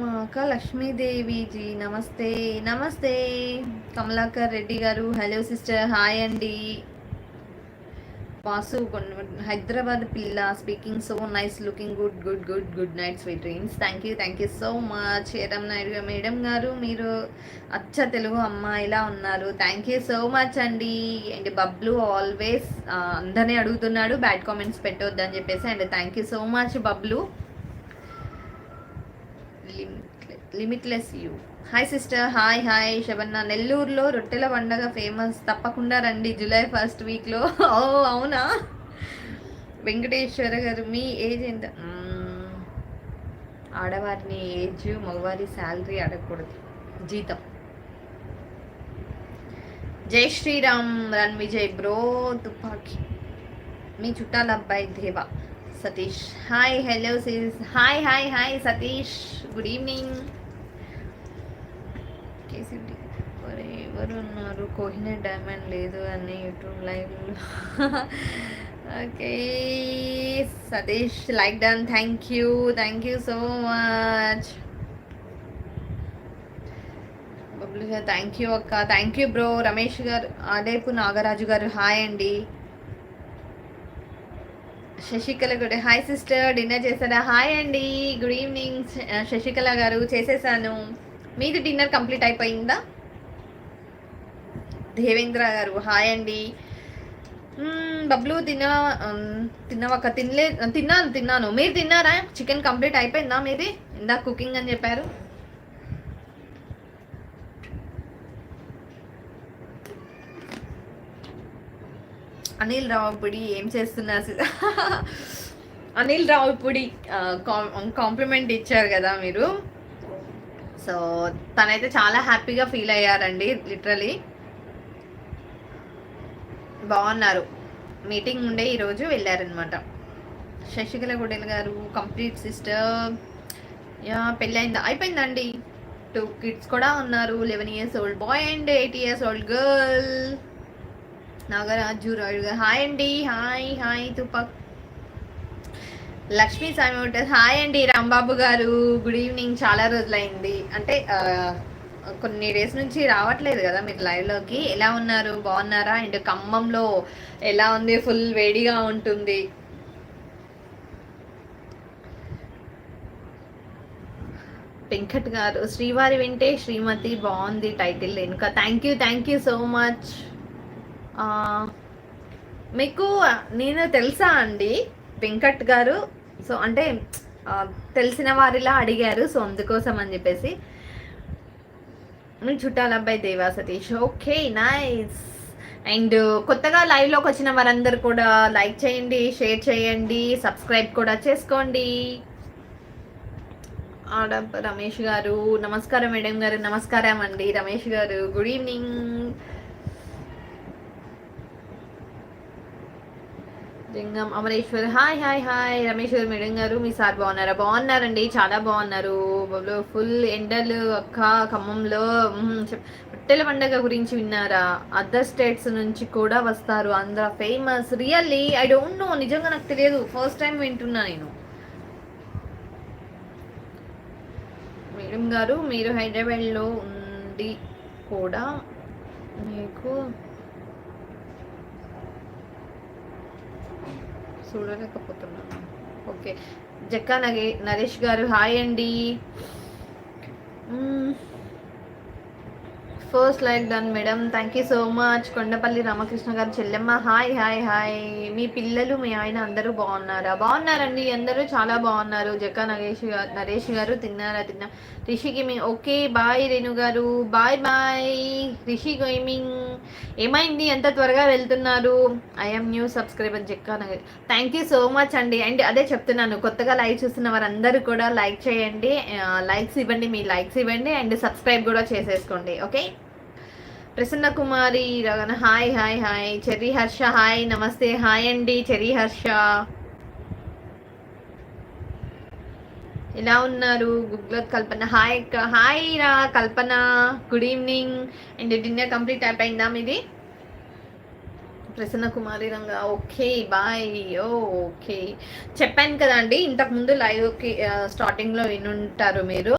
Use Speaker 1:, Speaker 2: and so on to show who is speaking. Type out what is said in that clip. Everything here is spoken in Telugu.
Speaker 1: మా అక్క లక్ష్మీదేవిజీ నమస్తే నమస్తే. కమలాకర్ రెడ్డి గారు హలో సిస్టర్ హాయ్ అండి. వాసు హైదరాబాద్ పిల్ల speaking so nice looking good good good good night sweet dreams. Thank you thank you so much. Eram Naidu madam గారు మీరు అచ్చ తెలుగు అమ్మాయిలా ఉన్నారు? థ్యాంక్ యూ సో మచ్ అండి. అండ్ బబ్లు ఆల్వేస్ అందరినీ అడుగుతున్నాడు బ్యాడ్ కామెంట్స్ పెట్టొద్దని అని చెప్పేసి and thank you so much Bablu. Limitless you hi sister hi hi Shabanna నెల్లూరులో రొట్టెల పండగ ఫేమస్ తప్పకుండా రండి. జూలై ఫస్ట్ వీక్లో ఓ అవునా? వెంకటేశ్వర గారు మీ ఏజ్ ఎంత? ఆడవారిని ఏజ్ మగవారి శాలరీ అడగకూడదు. జీతం. జై శ్రీరామ్. రన్ విజయ్ బ్రో తుపాకి. మీ చుట్టాల అబ్బాయి Deva. Satish. Hi hello sis hi hi hi Satish. Good evening KCT మరి ఎవరు ఉన్నారు? కోహినర్ డైమండ్ లేదు అని యూట్యూబ్ లైవ్లో okay Satish like done. Thank you thank you so much Bablu గారు థ్యాంక్ యూ అక్క. థ్యాంక్ యూ బ్రో రమేష్ గారు ఆడేపు నాగరాజు గారు. హాయ్ అండి. Sasikala good hi sister dinner చేశారా? హాయ్ అండి గుడ్ ఈవినింగ్ శశికళ గారు. చేసేసాను. మీది డిన్నర్ కంప్లీట్ అయిపోయిందా? దేవేంద్ర గారు. హాయ్ అండి బబ్లు తిన్న తిన్నవక్క తినలే తిన్నాను తిన్నాను. మీరు తిన్నారా? చికెన్ కంప్లీట్ అయిపోయిందా మీది? ఇందా కుకింగ్ అని చెప్పారు. అనిల్ రావుపుడి ఏం చేస్తున్నారు అనిల్ రావుపుడి కాంప్లిమెంట్ ఇచ్చారు కదా మీరు. సో తనైతే చాలా హ్యాపీగా ఫీల్ అయ్యారండి లిటరలీ. బాగున్నారు. మీటింగ్ ఉండే ఈరోజు వెళ్ళారనమాట శశికళ గుడెల్ గారు కంప్లీట్ సిస్టర్. యా పెళ్ళైందా? అయిపోయిందండి. టూ కిడ్స్ కూడా ఉన్నారు eleven years old boy and eight years old girl. Nagaraju Rayudu గారు. హాయ్ అండి. హాయ్ హాయ్ తుపక్. లక్ష్మీ స్వామి ఉంటుంది హాయ్ అండి రాంబాబు గారు. Good evening. చాలా రోజులైంది. అంటే కొన్ని డేస్ నుంచి రావట్లేదు కదా మీరు లైవ్లోకి ఎలా ఉన్నారు? బాగున్నారా? అండ్ ఖమ్మంలో ఎలా ఉంది? ఫుల్ వేడిగా ఉంటుంది. వెంకట్ గారు. శ్రీవారి వింటే శ్రీమతి బాగుంది టైటిల్. వెనుక thank you thank you so much మీకు నేను తెలుసా అండి వెంకట్ గారు సో అంటే తెలిసిన వారిలా అడిగారు సో అందుకోసం అని చెప్పేసి. చుట్టాలబ్బాయి చుట్టాల అబ్బాయి Deva Satish okay nice. And కొత్తగా లైవ్లోకి వచ్చిన వారందరూ కూడా లైక్ చేయండి షేర్ చేయండి సబ్స్క్రైబ్ కూడా చేసుకోండి. ఆడ రమేష్ గారు నమస్కారం మేడం గారు నమస్కారం అండి రమేష్ గారు good evening. Lingam. Amareshwar hi hi hi. Ramesh madam గారు మీ సార్ బాగున్నారా? బాగున్నారండి. చాలా బాగున్నారు. ఫుల్ ఎండలు అక్క ఖమ్మంలో పొట్టెల పండగ గురించి విన్నారా? అదర్ స్టేట్స్ నుంచి కూడా వస్తారు Andhra famous. Really I don't know. నిజంగా నాకు తెలియదు. ఫస్ట్ టైం వింటున్నా నేను. మేడం గారు మీరు హైదరాబాద్లో ఉండి కూడా మీకు చూడలేకపోతున్నాను. ఓకే. జక్కా నగే నరేష్ గారు హాయ్ అండి. First like done madam. Thank you so much Kondapalli Ramakrishna గారు చెల్లెమ్మ. హాయ్ హాయ్ హాయ్ మీ పిల్లలు మీ ఆయన అందరూ బాగున్నారా? బాగున్నారండి. అందరూ చాలా బాగున్నారు. జక్కా నగేష్ గారు నరేష్ గారు తిన్నారా? తిన్నా. రిషికి మీ ఓకే బాయ్ రేణు గారు. Bye bye Rishi gaming. ఏమైంది? ఎంత త్వరగా వెళ్తున్నారు? I'm new subscriber Jakka Nagesh. Thank you so much అండి. అండ్ అదే చెప్తున్నాను కొత్తగా లైవ్ చూస్తున్న వారందరూ కూడా లైక్ చేయండి. లైక్స్ ఇవ్వండి మీ లైక్స్ ఇవ్వండి. అండ్ సబ్స్క్రైబ్ కూడా చేసేసుకోండి. Okay? Prasanna Kumari Ragana hi hi hi. Cherry Harsha hi. నమస్తే. హాయ్ అండి చెర్రీ హర్ష. ఎలా ఉన్నారు? గుగ్లత్ కల్పన. హాయ్ అక్క. హాయ్ రా Kalpana. Good evening and dinner complete అయిపోయిందా మీది? Prasanna Kumari Ranga. Okay bye. Okay. చెప్పాను కదండి ఇంతకుముందు లైవ్కి స్టార్టింగ్లో వినుంటారు మీరు.